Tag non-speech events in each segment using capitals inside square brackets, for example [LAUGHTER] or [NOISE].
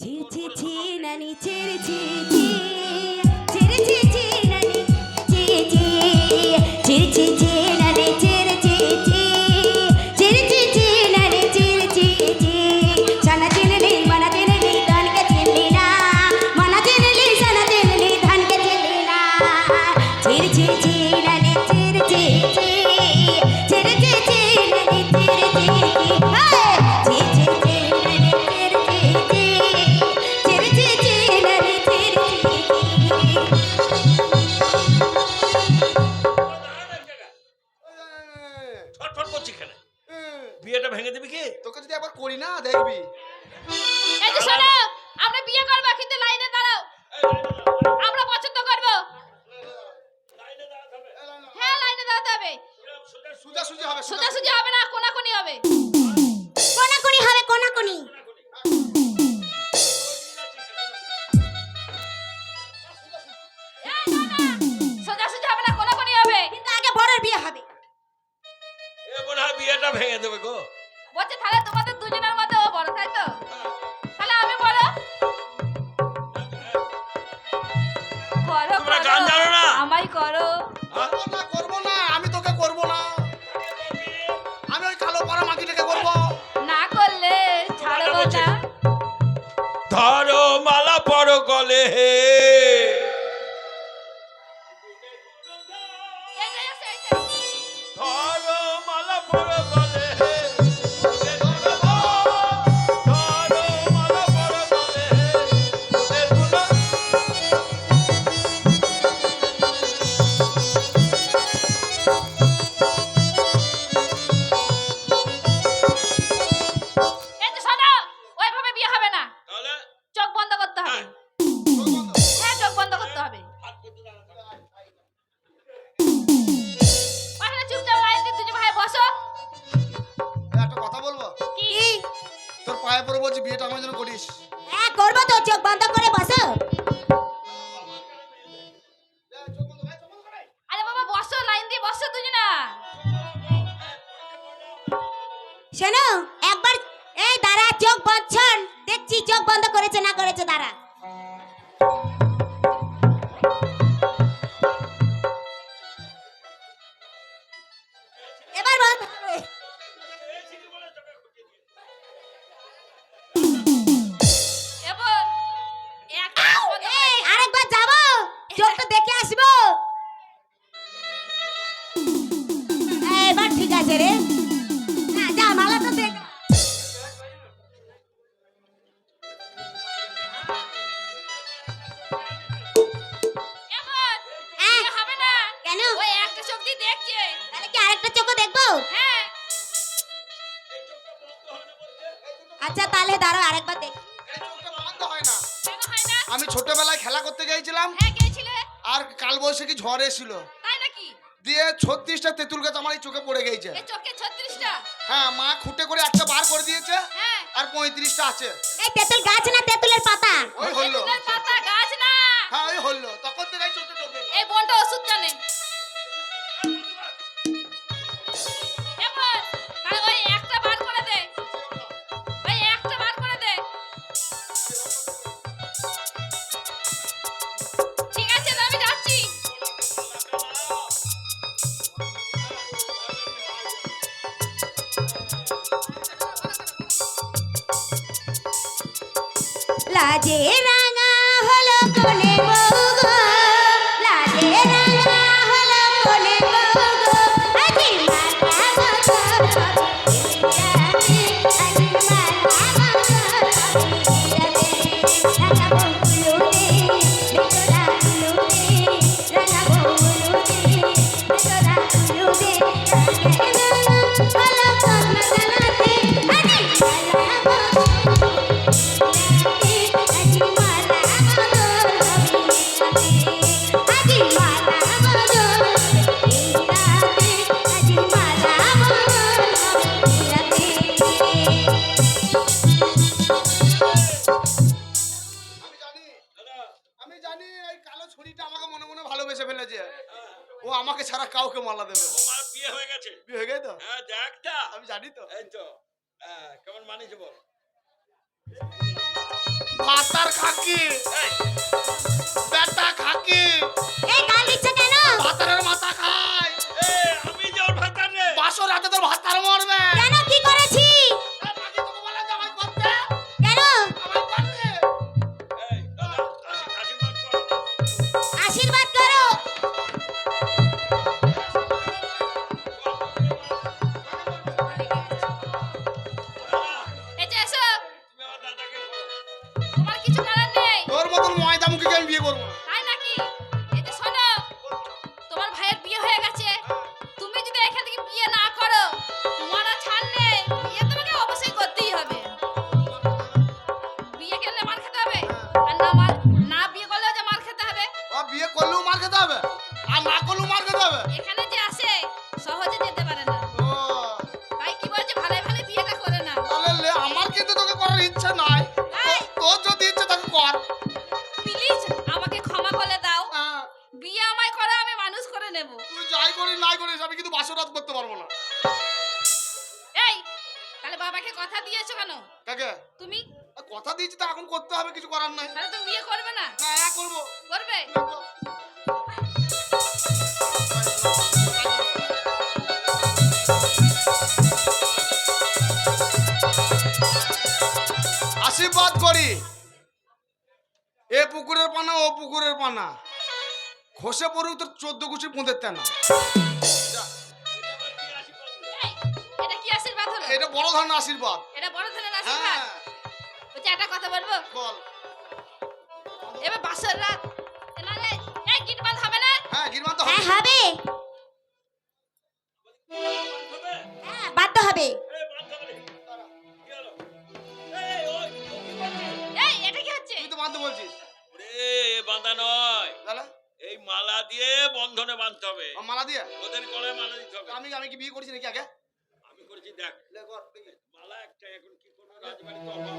ছি ছি ছি নানি ছি ছি ছি। তোকে যদি আবার করি না দেখবি। পাচ্ছেন দেখছি চোখ বন্ধ করেছে না করেছে তারা। আরেকটা চোখও দেখব? হ্যাঁ। আচ্ছা তাহলে দাঁড়াও আরেকবার দেখ। আমি ছোটবেলায় খেলা করতে গিয়েছিলাম। হ্যাঁ, আর কাল বয়সে কি ঝড় এসেছিল। দিয়ে ছত্রিশটা তেঁতুল গাছ আমার এই চোখে পড়ে গেছে হ্যাঁ মা খুঁটে করে একটা বার করে দিয়েছে। হ্যাঁ। আর পঁয়ত্রিশটা আছে। তেঁতুল গাছ না তেঁতুলের পাতা? ওই হলো। পাতা গাছ না। হ্যাঁ ওই হলো। তখন থেকে এই বোনটা ওষুধ জানে। কাজে রাঙা হলো কোলে তো? হ্যাঁ, আমি জানি তো। এই তো কেমন মানিস বল। মাতার খাকি। বেটা খাকি। এই কেন? ভাতারের মাথা খায়। আমি যে ভাতারে বাসর রাতে তোর ভাতার মরবে। আমি বিয়ে করব না করতে পারব না। এই তাহলে বাবাকে কথা দিয়েছ কেন? কাকে? তুমি? কথা দিয়েছি তো এখন করতে হবে কিছু করার নাই। তাহলে তুমি বিয়ে করবে না? না হ্যাঁ করব। করবে? আশীর্বাদ করি। এ পুকুরের পানা ও পুকুরের পানা। খসে পড়ুক তোর চোদ্দ কুচি পুঁদের তেনা। এটা বড় ধরনের আশীর্বাদ। এটা বড় ধরনের আশীর্বাদ? হ্যাঁ বলছি একটা কথা বলব? বল। এবার বাসর রাত এ না রে, এই গিট বাঁধ হবে না? হ্যাঁ গিরমান তো হ্যাঁ হবে। হবে। হ্যাঁ বাধ্য হবে। এই, এটা কি হচ্ছে? তুই তো বাঁধতে বলছিস। ওরে, বাঁধা নয়। তাহলে? এই মালা দিয়ে বন্ধনে বাঁধতে হবে। মালা দিয়ে? ওদের গলায় মালা দিতে হবে। আমি আমি কি বিয়ে করেছি নাকি আগে? করেছি দেখ। মালা একটা এখন কি করব রাজবাড়ি তো অভাব।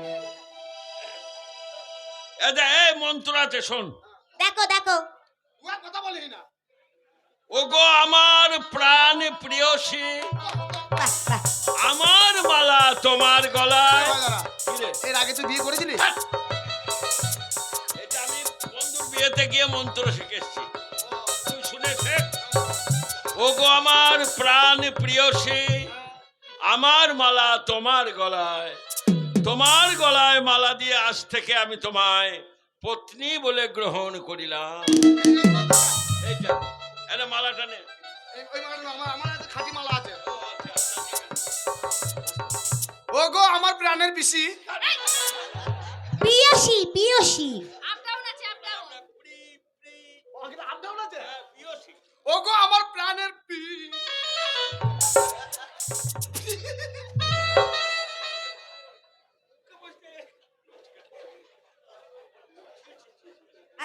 এ দে, এই মন্ত্র আছে শোন। দেখো দেখো। কথা বলিস না। ওগো আমার প্রাণ প্রিয়সী। আমার মালা তোমার গলায়? এর আগে তুই বিয়ে করেছিলি এটা আমি বন্ধুর বিয়েতে গিয়ে মন্ত্র শিখেছি তুই শুনে ওগো আমার প্রাণ প্রিয়সী। আমার মালা তোমার গলায়। তোমার গলায় মালা দিয়ে আজ থেকে আমি তোমায় পত্নী বলে গ্রহণ করিলাম। এইটা এটা মালাটা নে। ও, আচ্ছা, আচ্ছা, গো আমার প্রাণের পিসি। পিয়সী পিয়সী। হ্যাঁ। ও গো আমার প্রাণের পি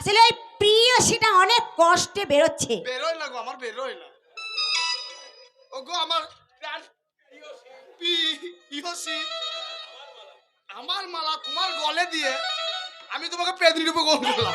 আসলে ওই প্রিয়সীটা অনেক কষ্টে বেরোচ্ছে। বেরোয় না গো, আমার বেরোয় না। ও গো আমার প্রাণ পি ইহসি আমার মালা, তোমার গলে দিয়ে আমি তোমাকে পেদনি রূপে গোল করলাম।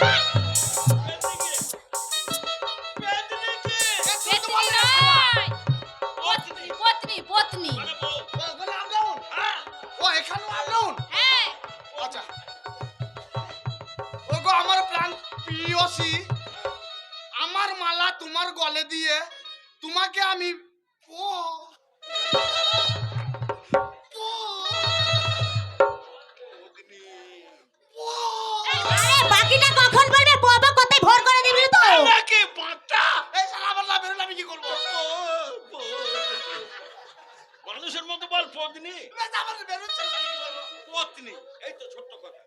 বেশ, আমার বেরোচ্ছে? পত্নী এই তো ছোট্ট কথা।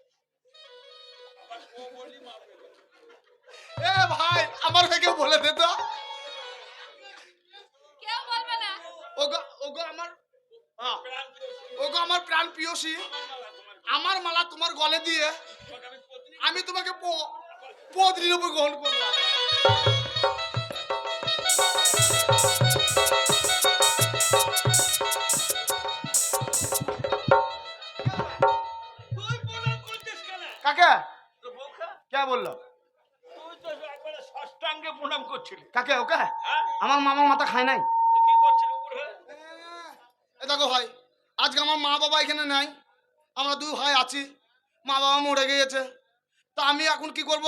এ ভাই হয়ে কেউ বলে দে তো। কেউ বলবে না। ওগো ওগো আমার প্রাণ ওগো আমার প্রাণ প্রিয়সী। আমার মালা তোমার গলে দিয়ে আমি তোমাকে প- পত্নীর উপর গ্রহণ করলাম। বোকা বলল? তুই তো একবারে ষষ্ঠাঙ্গে প্রণাম করছিলি। কাকে ওকে? হ্যাঁ? আমার মামার মাথা খায় নাই? কি করছিলি এ দেখো ভাই আজকে আমার মা বাবা এখানে নাই। আমরা দুই ভাই আছি মা বাবা মরে গিয়েছে। তো আমি এখন কি করব?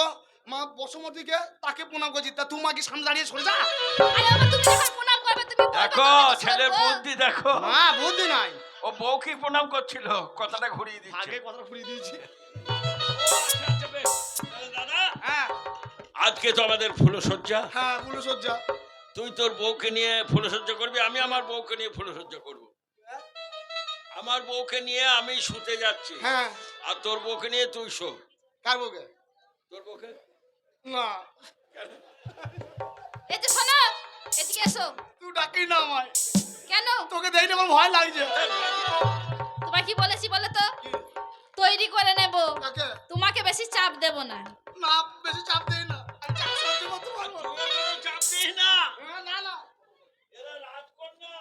মা বসুমতীকে তাকে প্রণাম করছি। তা তুই মাকে সামনে দাঁড়িয়ে সরে যা? তুমি তুমি দেখো ছেলের বুদ্ধি দেখো। মা বুদ্ধি নাই। ও বউ কি প্রণাম করছিল? কথাটা ঘুরিয়ে দিচ্ছে। আগে কথা ফুরিয়ে দিয়েছি। আজকে তো আমাদের ফুলসজ্জা হ্যাঁ পুরো সজ্জা তুই তোর বউকে নিয়ে ফুলসজ্জা করবি আমি আমার বউকে নিয়ে ফুলসজ্জা করব। আমার বউকে নিয়ে আমি শুতে যাচ্ছি। হ্যাঁ। আর তোর বউকে নিয়ে তুই শো। কার বউকে? তোর বউকে? না। এই যে শোনো এদিকে এসো। তুই ডাকি না আমায়। কেন? তোকে দেখলে আমার ভয় লাগছে। তোমায় কি বলেছি বলে তো? তৈরি করে নেব। তোমাকে? বেশি চাপ দেব না। না বেশি চাপ দেই না। চাপ সহ্য করতে পারব না। তোর কোনো চাপ দিস না। না না এরা রাজকন্যা।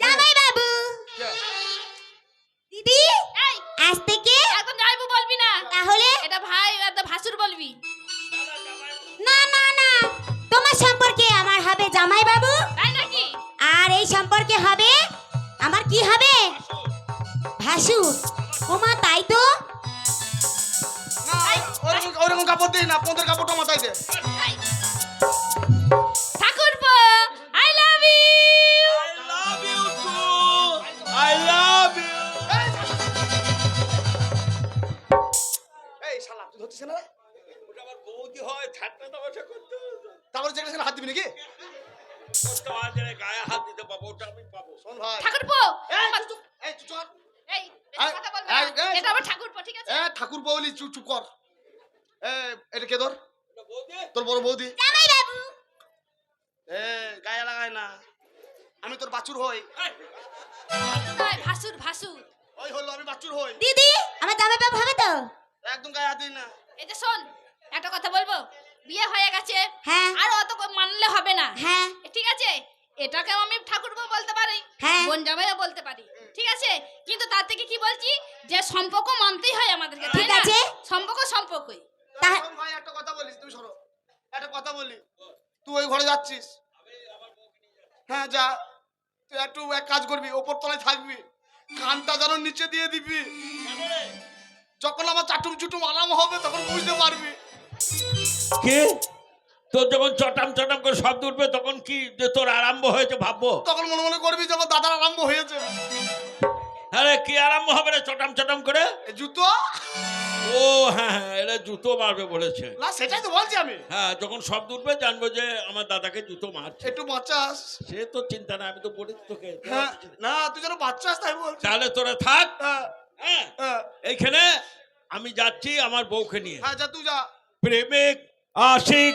জামাই বাবু। দিদি এই। আজ থেকে একদম যাইবু বলবি না? তাহলে এটা ভাই ভাসুর বলবি। না না না। তোমার সম্পর্কে আমার হবে জামাই বাবু তাই নাকি? আর এই সম্পর্কে হবে আমার কি হবে? ভাসু ওমা তাই তো না ওরকম ওরকম কাপড় দিই না পনেরো কাপড়টা মাথায় দে এই। ঠাকুরপো I love you I love you too. I love you. এই শালা তুই ধরছিস না ওটা আমার বৌদি হয় ঠাট্টা তামাশা করতে হবে। যেখানে হাত দিবি নাকি গায়ে হাত দিতে পাবো ওটা আমি পাবো শোন ভাই ঠাকুরপো এই চুপ, এই তুই এটা আমার ঠাকুরপো ঠিক আছে? বৌলি চুপ কর। এটা কে তোর? তোর বড় বৌদি? জামাই বাবু। এ গায়ে লাগায় না। আমি তোর বাছুর হই। এই, ভাসুর ভাসুর। ওই হলো আমি বাছুর হই। দিদি আমার জামাই বাবু হবে তো? একদম গায়ে হাত দিই না। এই যে শোন একটা কথা বলব? বিয়ে হয়ে গেছে। হ্যাঁ। আর অত মানলে হবে না। হ্যাঁ। ঠিক আছে? এটাকেও আমি ঠাকুরপো বলতে পারি হ্যাঁ। বোন জামাইও বলতে পারি ঠিক আছে? কিন্তু তার থেকে কি বলছি যে সম্পর্ক মানতেই হয় আমাদেরকে ঠিক আছে। সম্পর্ক সম্পর্কই। ভাই একটা কথা বলিস তুমি সরো একটা কথা বলি। তুই ওই ঘরে যাচ্ছিস? হ্যাঁ যা। তুই একটু এক কাজ করবি ওপর তলায় থাকবি কানটা যেন নিচে দিয়ে দিবি। যখন আমার চাটুম চুটুম আরাম হবে তখন বুঝতে পারবি। কে? তোর যখন চটাম চটাম করে শব্দ উঠবে তখন কি যে তোর আরম্ভ হয়েছে ভাববো? তখন মনে মনে করবি যে আমার দাদার আরম্ভ হয়েছে। আরে কি আরম্ভ হবে রে চটাম চটাম করে? জুতো? ও হ্যাঁ হ্যাঁ এটা জুতো মারবে বলেছে। না সেটাই তো বলছি আমি। হ্যাঁ যখন শব্দ উঠবে জানব যে আমার দাদাকে জুতো মারছে। একটু বাচ্চাস সে তো চিন্তা না আমি তো বলেছি তোকে। হ্যাঁ না তুই যেন বাচ্চাস তাই বলছি। তাহলে তোরা থাক। হ্যাঁ হ্যাঁ হ্যাঁ। এইখানে আমি যাচ্ছি আমার বউকে নিয়ে। হ্যাঁ যা তুই যা। প্রেমিক আশিক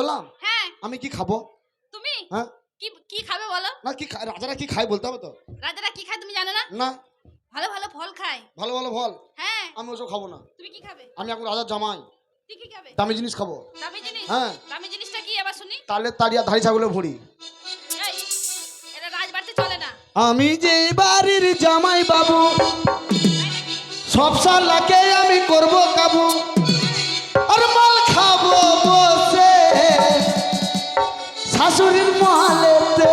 হলাম? হ্যাঁ। আমি কি খাব? তুমি? হ্যাঁ। কি কি খাবে বলো? না কি রাজারা কি খায় বলতে হবে তো? রাজারা কি খায় তুমি জানো না? না। ভালো ভালো ফল খায়। ভালো ভালো ফল? হ্যাঁ। আমি ওসব খাব না। তুমি কি খাবে? আমি এখন রাজার জামাই। তুই কি খাবে? দামি জিনিস খাব। দামি জিনিস? হ্যাঁ। দামি জিনিসটা কি আবার শুনি? তাহলে তারিয়া ধাড়ি ছাগলে ভরি এটা রাজবাড়িতে চলে না। আমি যে বাড়ির জামাই বাবু সব সালাকে আমি করব কাবু। শাশুড়ির মহালেতে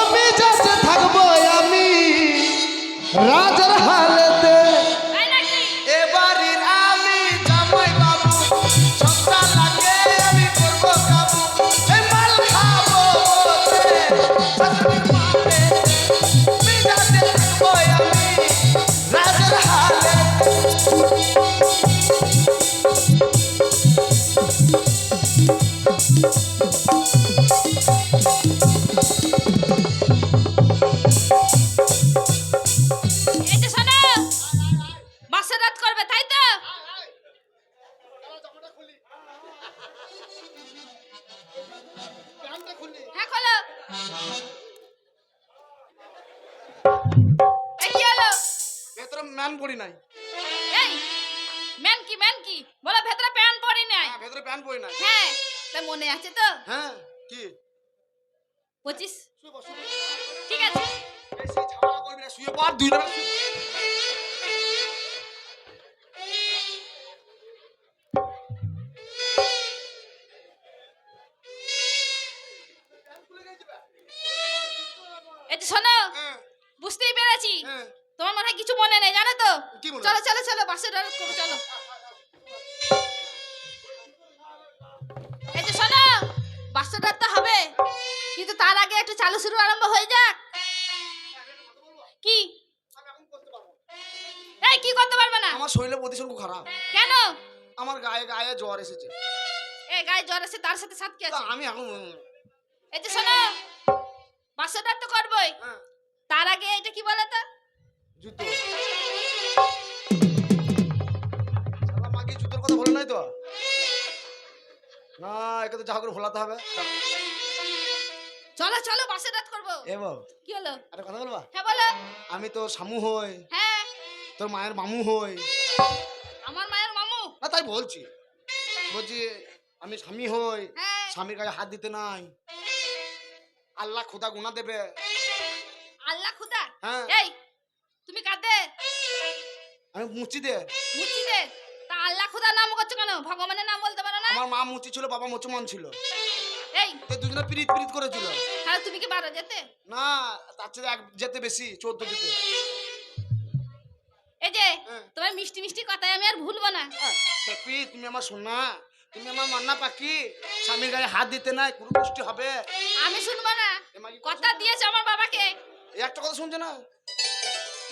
আমি যাতে থাকব আমি। রাজার হালেতে বলো ভেতরে প্যান্ট পরি নাই। হ্যাঁ ভেতরে প্যান্ট পরি না হ্যাঁ তা মনে আছে তো? হ্যাঁ কি? পঁচিশ। ঠিক আছে। বেশি ঝামেলা করবি না শুয়ে পড় দুই চালু শুরু আরম্ভ হয়ে যাক। কি। এই কি করতে পারবে না? আমার শরীরের প্রতিশোধ খুব খারাপ। কেন? আমার গায়ে গায়ে জ্বর এসেছে। এই গায়ে জ্বর আছে তার সাথে সাথ কি আছে? আমি এখন এই যে শোনো রাত তো করবোই। হ্যাঁ, তার আগে এটা কি বলে তো? জুতো। শালা মাকে জুতোর কথা বলে নাই তো? না একে তো যা করে ভোলাতে হবে। চলো চলো বাসে রাত করব। এ বাবু। কি হলো? একটা কথা বলবা? হ্যাঁ বলো। আমি তো শামু হই। হ্যাঁ। তোর মায়ের মামু হই। আমার মায়ের মামু? না তাই বলছি। বলছি আমি স্বামী হই। হ্যাঁ। স্বামীর কাছে হাত দিতে নাই। আল্লাহ খোদা গুণা দেবে। আল্লাহ খুদা হ্যাঁ। এই তুমি কাঁদে আমি মুচি দে। মুচি দে? তা আল্লাহ খুদার নাম করছ কেন? ভগবানের নাম বলতে পারো না। আমার মা মুচি ছিল বাবা মুচমান ছিল। এই। দুজনে পিরিত পিরিত করেছিল। তাহলে তুমি কি পারো যেতে? না তার চেয়ে এক যেতে বেশি চোদ্দ যেতে। এই যে হ্যাঁ। তোমার মিষ্টি মিষ্টি কথায় আমি আর ভুলবো না। হ্যাপি তুমি আমার সোনা তুমি আমার মান্না পাখি স্বামীর গায়ে হাত দিতে নাই কোনো কষ্ট হবে। আমি শুনব না। কথা দিয়েছে আমার বাবাকে। এই একটা কথা শুনছে না?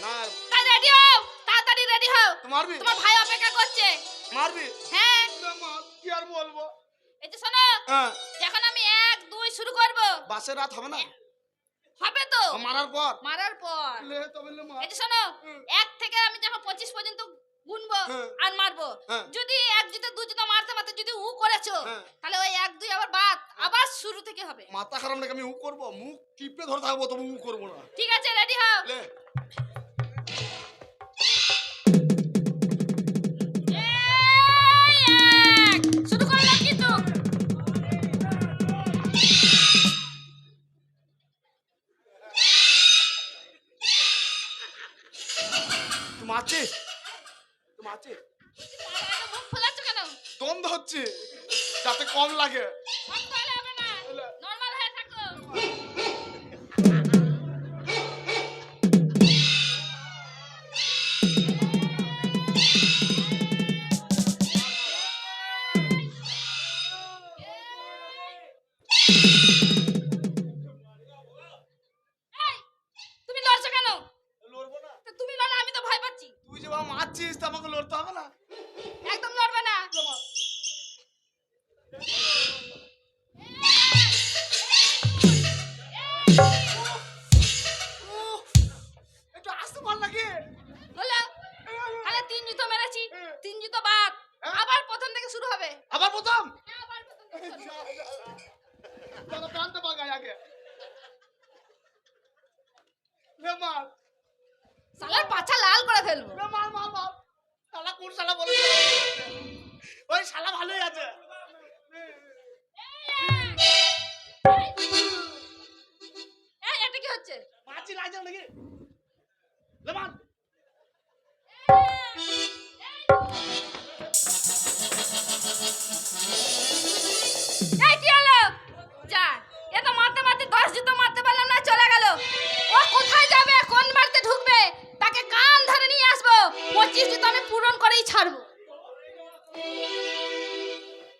না। তা রেডি হও তাড়াতাড়ি রেডি হও। মারবি? তোমার ভাই অপেক্ষা করছে। মারবি? হ্যাঁ। কি আর বলব? এই যে শোনো শুরু করব? বাসের রাত হবে না? হবে তো। মারার পর? মারার পর। লে তবে লে মার এই শোনো এক থেকে আমি যখন পঁচিশ পর্যন্ত গুনবো। আর মারবো। যদি এক জুতো দু জুতো মারতে মারতে যদি উ করেছ। তাহলে ওই এক দুই আবার বাদ আবার শুরু থেকে হবে। মাথা খারাপ নাকি আমি উ করব? মুখ টিপে ধরে থাকব তবু উ করব না। ঠিক আছে রেডি হও। লে। you [LAUGHS] শালার পাছা লাল করে ফেলব মার মার মার শালা কোন শালা বলে ওই শালা ভালোই আছে এই এটা কি হচ্ছে মাছি লাগে নাকি পঁচিশ দিন আমি পূরণ করেই ছাড়বো।